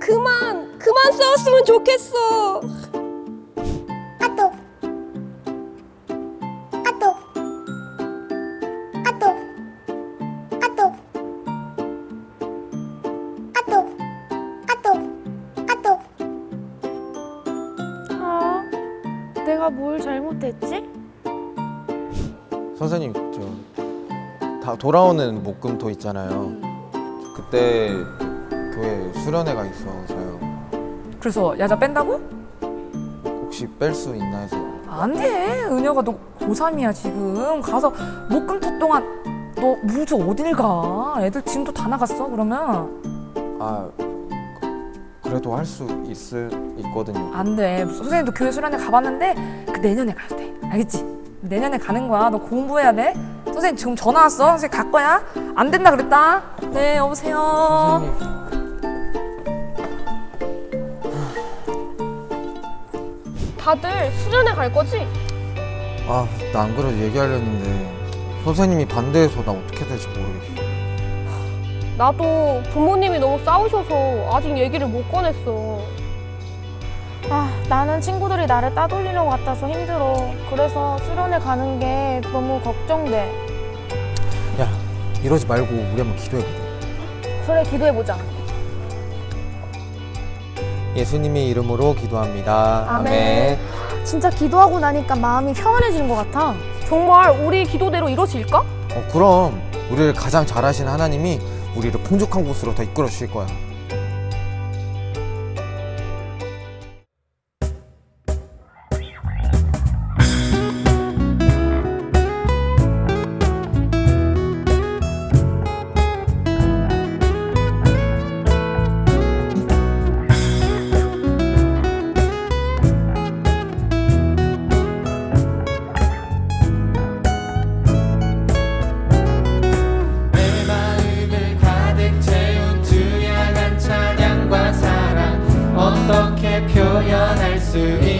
그만 그만 싸웠으면 좋겠어. 아또. 아또. 아또. 아또. 아또. 아또. 아또. 아, 내가 뭘 잘못했지? 선생님 저 다 돌아오는 목금토 있잖아요. 그때 교회 수련회가 있어서요. 그래서 야자 뺀다고? 혹시 뺄 수 있나 해서. 안 돼. 은혁아 너 고3이야 지금. 가서 목금토 동안 너 무주 어딜 가? 애들 지금도 다 나갔어 그러면. 아 그래도 할 수 있을 있거든요. 안 돼. 선생님도 교회 수련회 가봤는데 그 내년에 가도 돼. 알겠지? 내년에 가는 거야. 너 공부해야 돼. 선생님 지금 전화 왔어. 선생님 갈 거야. 안 된다 그랬다. 네 여보세요. 다들 수련회 갈 거지? 아 나 안 그래도 얘기하려는데 선생님이 반대해서 나 어떻게 될지 모르겠어. 나도 부모님이 너무 싸우셔서 아직 얘기를 못 꺼냈어. 아, 나는 친구들이 나를 따돌리는 것 같아서 힘들어. 그래서 수련회 가는 게 너무 걱정돼. 야 이러지 말고 우리 한번 기도해보자. 그래, 기도해보자. 예수님의 이름으로 기도합니다. 아멘. 진짜 기도하고 나니까 마음이 평안해지는 것 같아. 정말 우리 기도대로 이루어질까? 어, 그럼 우리를 가장 잘하신 하나님이 우리를 풍족한 곳으로 더 이끌어 주실 거야. 표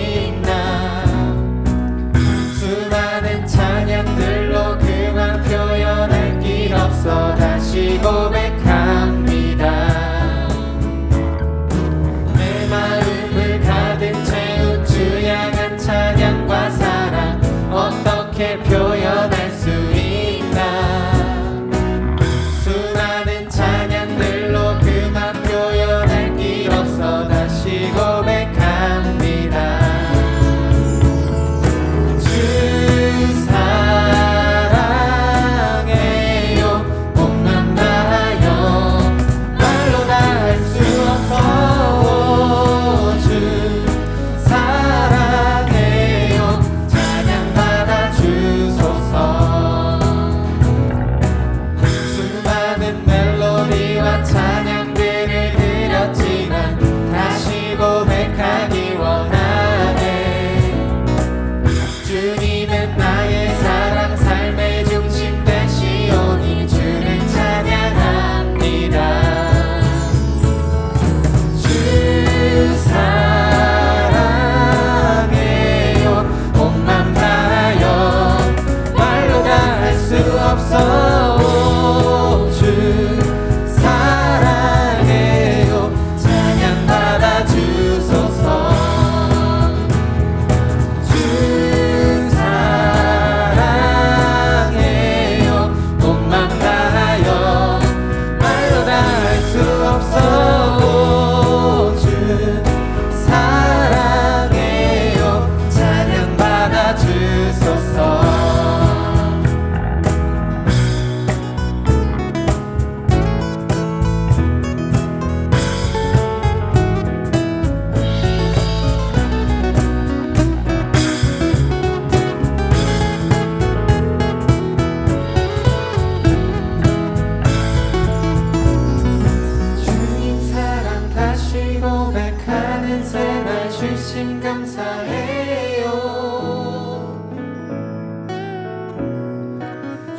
찬양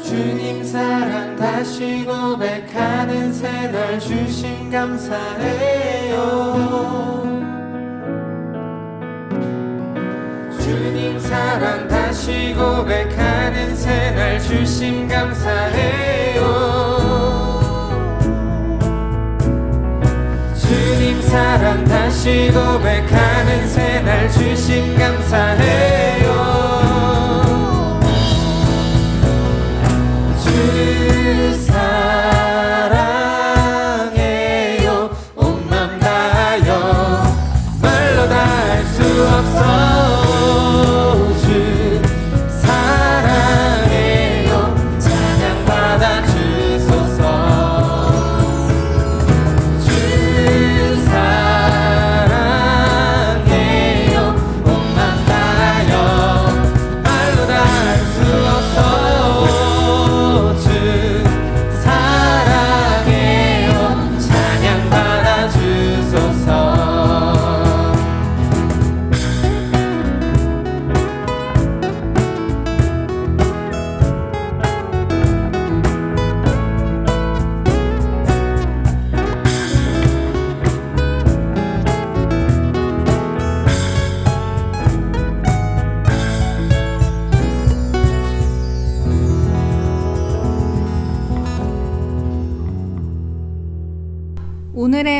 주님 사랑 다시 고백하는 새날 주신 감사해요. 주님 사랑 다시 고백하는 새날 주신 감사해요. 주님 사랑 다시 고백하는 새날 주신 감사해요.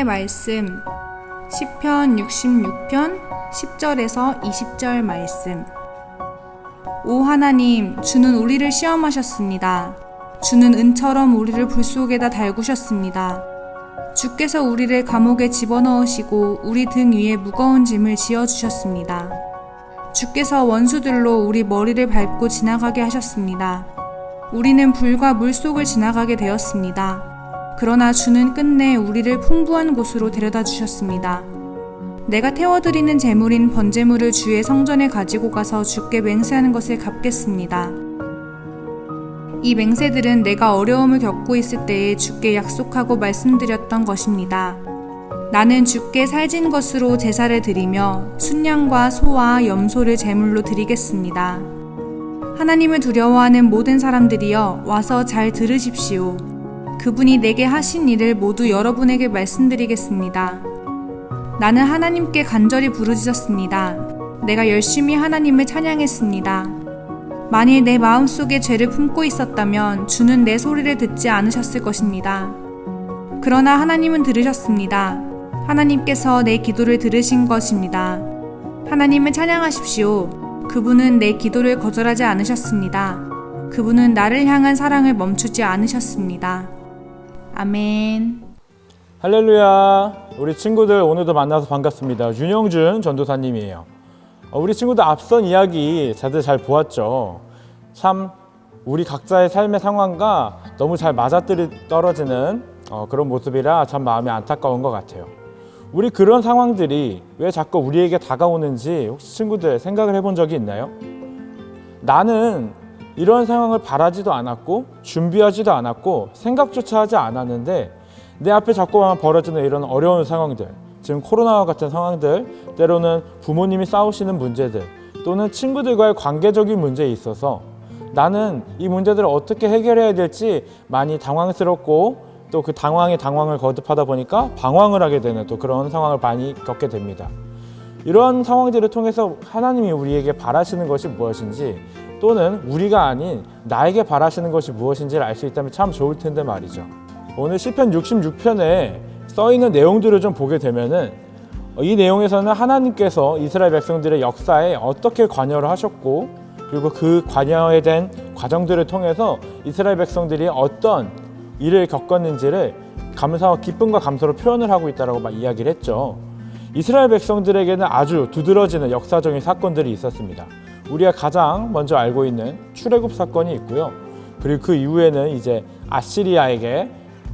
말씀 시편 66편 10절에서 20절 말씀 오 하나님 주는 우리를 시험하셨습니다. 주는 은처럼 우리를 불 속에다 달구셨습니다. 주께서 우리를 감옥에 집어넣으시고 우리 등 위에 무거운 짐을 지어 주셨습니다. 주께서 원수들로 우리 머리를 밟고 지나가게 하셨습니다. 우리는 불과 물 속을 지나가게 되었습니다. 그러나 주는 끝내 우리를 풍부한 곳으로 데려다 주셨습니다. 내가 태워드리는 제물인 번제물을 주의 성전에 가지고 가서 주께 맹세하는 것을 갚겠습니다. 이 맹세들은 내가 어려움을 겪고 있을 때에 주께 약속하고 말씀드렸던 것입니다. 나는 주께 살진 것으로 제사를 드리며 순양과 소와 염소를 제물로 드리겠습니다. 하나님을 두려워하는 모든 사람들이여 와서 잘 들으십시오. 그분이 내게 하신 일을 모두 여러분에게 말씀드리겠습니다. 나는 하나님께 간절히 부르짖었습니다. 내가 열심히 하나님을 찬양했습니다. 만일 내 마음속에 죄를 품고 있었다면 주는 내 소리를 듣지 않으셨을 것입니다. 그러나 하나님은 들으셨습니다. 하나님께서 내 기도를 들으신 것입니다. 하나님을 찬양하십시오. 그분은 내 기도를 거절하지 않으셨습니다. 그분은 나를 향한 사랑을 멈추지 않으셨습니다. 아멘. 할렐루야. 우리 친구들 오늘도 만나서 반갑습니다. 윤영준 전도사님이에요. 어, 우리 친구들 앞선 이야기 다들 잘 보았죠. 참 우리 각자의 삶의 상황과 너무 잘 맞아떨어지는 어, 그런 모습이라 참 마음이 안타까운 것 같아요. 우리 그런 상황들이 왜 자꾸 우리에게 다가오는지 혹시 친구들 생각을 해본 적이 있나요? 나는 이런 상황을 바라지도 않았고 준비하지도 않았고 생각조차 하지 않았는데 내 앞에 자꾸만 벌어지는 이런 어려운 상황들 지금 코로나와 같은 상황들 때로는 부모님이 싸우시는 문제들 또는 친구들과의 관계적인 문제에 있어서 나는 이 문제들을 어떻게 해결해야 될지 많이 당황스럽고 또 그 당황에 당황을 거듭하다 보니까 방황을 하게 되는 또 그런 상황을 많이 겪게 됩니다. 이런 상황들을 통해서 하나님이 우리에게 바라시는 것이 무엇인지 또는 우리가 아닌 나에게 바라시는 것이 무엇인지를 알 수 있다면 참 좋을 텐데 말이죠. 오늘 시편 66편에 써 있는 내용들을 좀 보게 되면은 이 내용에서는 하나님께서 이스라엘 백성들의 역사에 어떻게 관여를 하셨고 그리고 그 관여에 된 과정들을 통해서 이스라엘 백성들이 어떤 일을 겪었는지를 감사와 기쁨과 감사로 표현을 하고 있다라고 막 이야기를 했죠. 이스라엘 백성들에게는 아주 두드러지는 역사적인 사건들이 있었습니다. 우리가 가장 먼저 알고 있는 출애굽 사건이 있고요. 그리고 그 이후에는 이제 아시리아에게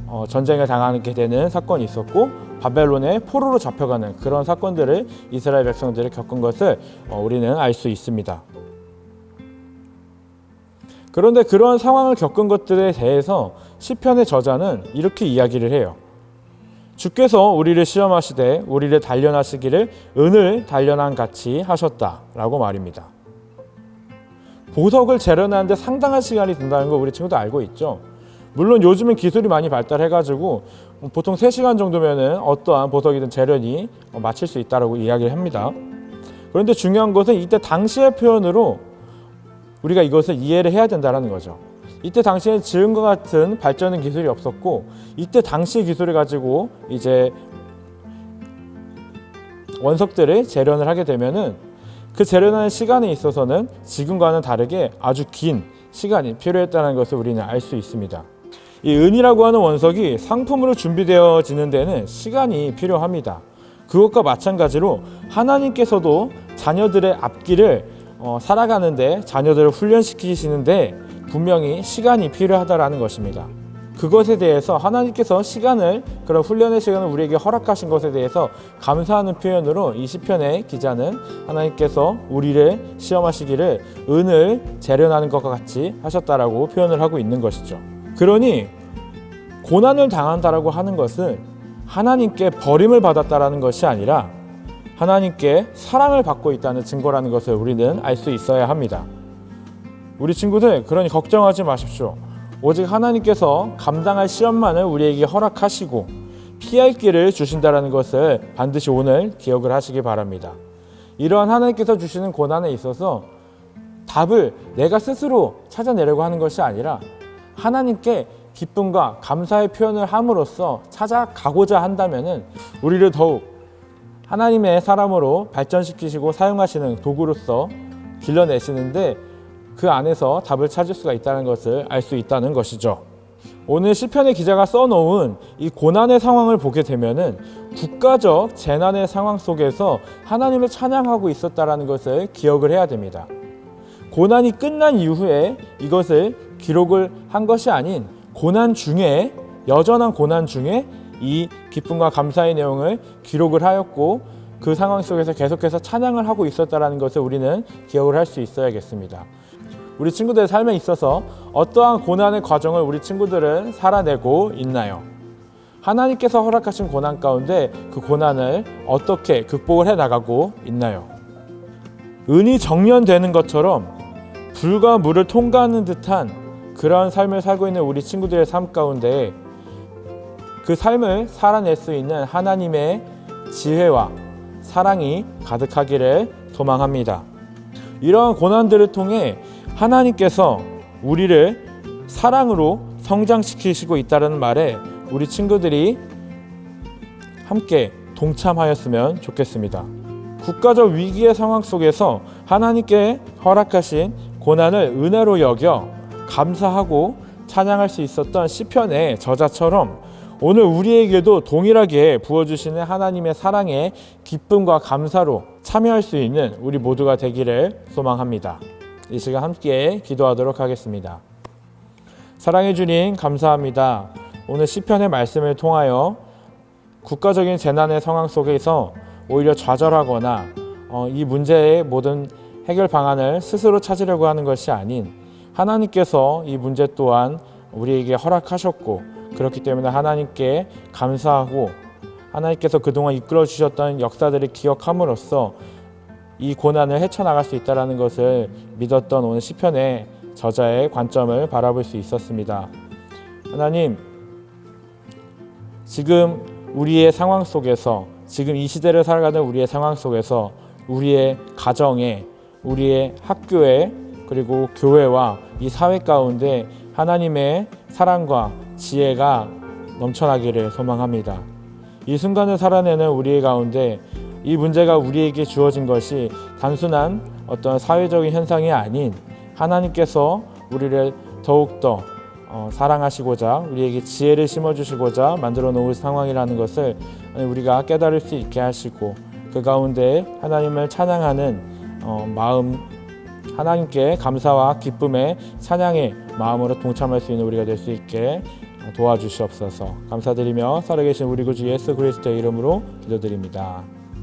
어, 전쟁을 당하게 되는 사건이 있었고 바벨론의 포로로 잡혀가는 그런 사건들을 이스라엘 백성들이 겪은 것을 어, 우리는 알 수 있습니다. 그런데 그런 상황을 겪은 것들에 대해서 시편의 저자는 이렇게 이야기를 해요. 주께서 우리를 시험하시되 우리를 단련하시기를 은을 단련한 같이 하셨다라고 말입니다. 보석을 재련하는데 상당한 시간이 든다는 거 우리 친구도 알고 있죠. 물론 요즘은 기술이 많이 발달해가지고 보통 3시간 정도면은 어떠한 보석이든 재련이 마칠 수 있다라고 이야기를 합니다. 그런데 중요한 것은 이때 당시의 표현으로 우리가 이것을 이해를 해야 된다는 거죠. 이때 당시에 지금과 같은 발전된 기술이 없었고 이때 당시의 기술을 가지고 이제 원석들을 재련을 하게 되면은 그 재련하는 시간에 있어서는 지금과는 다르게 아주 긴 시간이 필요했다는 것을 우리는 알 수 있습니다. 이 은이라고 하는 원석이 상품으로 준비되어지는 데는 시간이 필요합니다. 그것과 마찬가지로 하나님께서도 자녀들의 앞길을 어, 살아가는데 자녀들을 훈련시키시는데 분명히 시간이 필요하다라는 것입니다. 그것에 대해서 하나님께서 시간을 그런 훈련의 시간을 우리에게 허락하신 것에 대해서 감사하는 표현으로 이 시편의 기자는 하나님께서 우리를 시험하시기를 은을 재련하는 것과 같이 하셨다라고 표현을 하고 있는 것이죠. 그러니 고난을 당한다라고 하는 것은 하나님께 버림을 받았다라는 것이 아니라 하나님께 사랑을 받고 있다는 증거라는 것을 우리는 알 수 있어야 합니다. 우리 친구들 그러니 걱정하지 마십시오. 오직 하나님께서 감당할 시험만을 우리에게 허락하시고 피할 길을 주신다라는 것을 반드시 오늘 기억을 하시기 바랍니다. 이러한 하나님께서 주시는 고난에 있어서 답을 내가 스스로 찾아내려고 하는 것이 아니라 하나님께 기쁨과 감사의 표현을 함으로써 찾아가고자 한다면은 우리를 더욱 하나님의 사람으로 발전시키시고 사용하시는 도구로서 길러내시는데 그 안에서 답을 찾을 수가 있다는 것을 알 수 있다는 것이죠. 오늘 시편의 기자가 써놓은 이 고난의 상황을 보게 되면은 국가적 재난의 상황 속에서 하나님을 찬양하고 있었다라는 것을 기억을 해야 됩니다. 고난이 끝난 이후에 이것을 기록을 한 것이 아닌 고난 중에 여전한 고난 중에 이 기쁨과 감사의 내용을 기록을 하였고 그 상황 속에서 계속해서 찬양을 하고 있었다라는 것을 우리는 기억을 할 수 있어야겠습니다. 우리 친구들의 삶에 있어서 어떠한 고난의 과정을 우리 친구들은 살아내고 있나요? 하나님께서 허락하신 고난 가운데 그 고난을 어떻게 극복을 해 나가고 있나요? 은이 정련되는 것처럼 불과 물을 통과하는 듯한 그러한 삶을 살고 있는 우리 친구들의 삶 가운데 그 삶을 살아낼 수 있는 하나님의 지혜와 사랑이 가득하기를 소망합니다. 이러한 고난들을 통해 하나님께서 우리를 사랑으로 성장시키시고 있다는 말에 우리 친구들이 함께 동참하였으면 좋겠습니다. 국가적 위기의 상황 속에서 하나님께 허락하신 고난을 은혜로 여겨 감사하고 찬양할 수 있었던 시편의 저자처럼 오늘 우리에게도 동일하게 부어주시는 하나님의 사랑에 기쁨과 감사로 참여할 수 있는 우리 모두가 되기를 소망합니다. 이 시간 함께 기도하도록 하겠습니다. 사랑해 주님 감사합니다. 오늘 시편의 말씀을 통하여 국가적인 재난의 상황 속에서 오히려 좌절하거나 어, 이 문제의 모든 해결 방안을 스스로 찾으려고 하는 것이 아닌 하나님께서 이 문제 또한 우리에게 허락하셨고 그렇기 때문에 하나님께 감사하고 하나님께서 그동안 이끌어 주셨던 역사들을 기억함으로써 이 고난을 헤쳐나갈 수 있다는 것을 믿었던 오늘 시편의 저자의 관점을 바라볼 수 있었습니다. 하나님, 지금 우리의 상황 속에서 지금 이 시대를 살아가는 우리의 상황 속에서 우리의 가정에 우리의 학교에 그리고 교회와 이 사회 가운데 하나님의 사랑과 지혜가 넘쳐나기를 소망합니다. 이 순간을 살아내는 우리의 가운데 이 문제가 우리에게 주어진 것이 단순한 어떤 사회적인 현상이 아닌 하나님께서 우리를 더욱더 어, 사랑하시고자 우리에게 지혜를 심어주시고자 만들어 놓은 상황이라는 것을 우리가 깨달을 수 있게 하시고 그 가운데 하나님을 찬양하는 어, 마음 하나님께 감사와 기쁨의 찬양의 마음으로 동참할 수 있는 우리가 될 수 있게 도와주시옵소서 감사드리며 살아계신 우리 구주 예수 그리스도의 이름으로 기도드립니다.